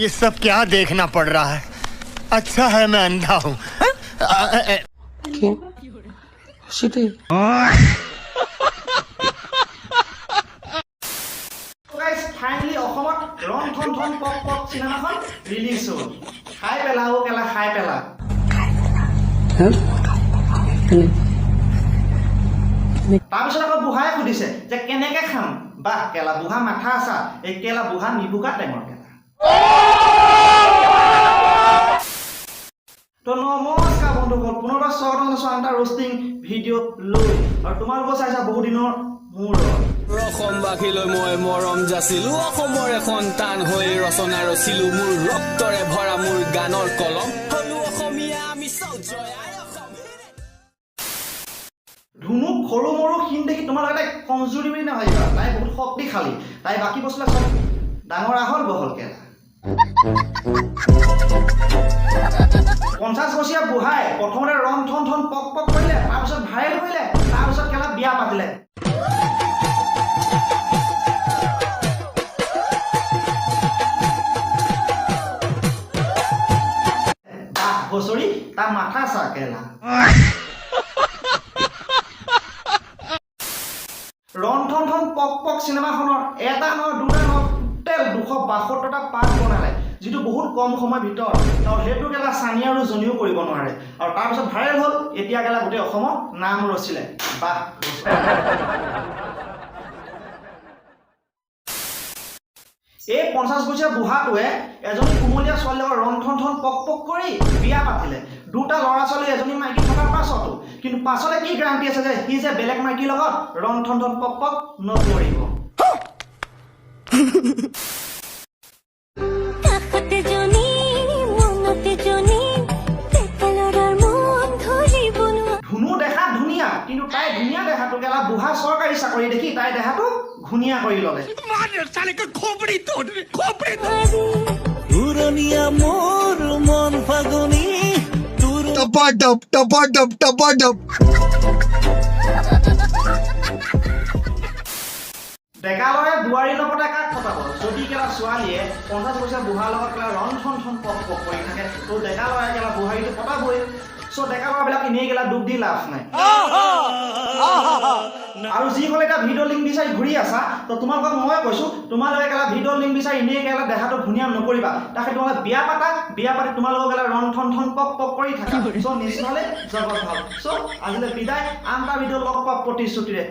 ये सब क्या देखना पड़ रहा है अच्छा है मैं अंधा हूँ কি সেটাই গাইজ ফাইনেলি অসমত ৰন ঠন ঠন পক পক চিনেমাখন ৰিলিজ হ'ল খাই পেলা অ' কেলা খাই পেলা হ্যাঁ কেনে তাৰপিছত আকৌ বুঢ়াই সুধিছে যে কেনেকে খাম বাহ কেলা বুঢ়া মাথা আছা এই কেলা বুঢ়া নিবুকা টেঙৰ কেলা তো নমস্কাৰ বন্ধুসকল পুনৰবাৰ স্বাগতম জনাইছোঁ আন এটা ৰষ্টিং ভিডিঅ' লৈ। আৰু তোমালোকৰ চাইছা বহু দিনৰ মূৰত। অসমবাসীলৈ মই মৰম যাচিলো। অসমৰে সন্তান হৈ ৰচনা ৰচিলো। মোৰ ৰক্তৰে ভৰা মোৰ গানৰ কলম। হলো অসমীয়া আমি ধুনুক সৰু মৰু ক্ষীণ দেখি তোমালোকে তাইক কমজুৰি বুলি নাভাবিবা। তাই বহুত শক্তিশালী। তাই বাকী বস্তুবিলাক চব ডাঙৰ আহল বহল কেলা। পঞ্চাছ বছৰীয়া বুঢ়াই প্ৰথমতে ৰং ঠন ঠন পক পক কৰিলে, তাৰপিছত ভাইৰেল কৰিলে, তাৰপিছত কেলা বিয়া পাতিলে। বছৰি তাৰ মাথা চা কেলা ৰন ঠন ঠন পক পক চিনেমাখনৰ এটা নহয়, দুটা নহয়। টোটেল দুশ বাসত্তৰটা পাৰ্ট বনালে যিটো বহুত কম সময়ৰ ভিতৰত। আৰু সেইটো কেলা চানি আৰু জনীও কৰিব নোৱাৰে। আৰু তাৰপিছত ভাইৰেল হ'ল এতিয়া কেলা গোটেই অসমত নাম ৰচিলে। বাহ! এই পঞ্চাছ বছৰীয়া বুঢ়াটোৱে এজনী কুমলীয়া ছোৱালীৰ লগত ৰং ঠন ঠন পক পক কৰি বিয়া পাতিলে। দুটা ল'ৰা ছোৱালী এজনী মাইকী থকাৰ পাছতো। কিন্তু পাছতে কি গ্ৰান্টি আছে যে সি যে বেলেগ মাইকীৰ লগত ৰং ঠন ঠন পক পক নকৰিব? ধুনু দেখা ধুনীয়া কিন্তু তাই ধুনীয়া দেখাটো টপা টপ টপা ডপ টপা ডপ ডেকালয়ে বোৱাৰীৰ লগতে কাক পতাব যদি কেলা ছোৱালীয়ে পঞ্চাছ পইচা বুঢ়াৰ লগত কেলা ৰণ চন চন থাকে ত' ডেকা ল'ৰাই কেলা বোৱাৰীটো পতাবই চ' ডেকা ল'ৰাবিলাক এনেই কেলা ডুব দি লাভ নাই। আৰু যিসকলে এতিয়া ভিডিঅ' লিংক বিচাৰি ঘূৰি আছা, তো তোমালোকক মই কৈছোঁ, তোমালোকে কেলা ভিডিঅ' লিংক বিচাৰি এনেই কেলা দেহাটো ধুনীয়া নকৰিবা। তাকে তোমালোকে বিয়া পাতা, বিয়া পাতি তোমালোকক কেলা ৰণ ঠন ঠন পক পক কৰি থাকা। চ' নেশ্যনেলে জগত ভালো চ' আজিলৈ বিদায়। আন এটা ভিডিঅ' লগ পাম প্ৰতিশ্ৰুতিৰে।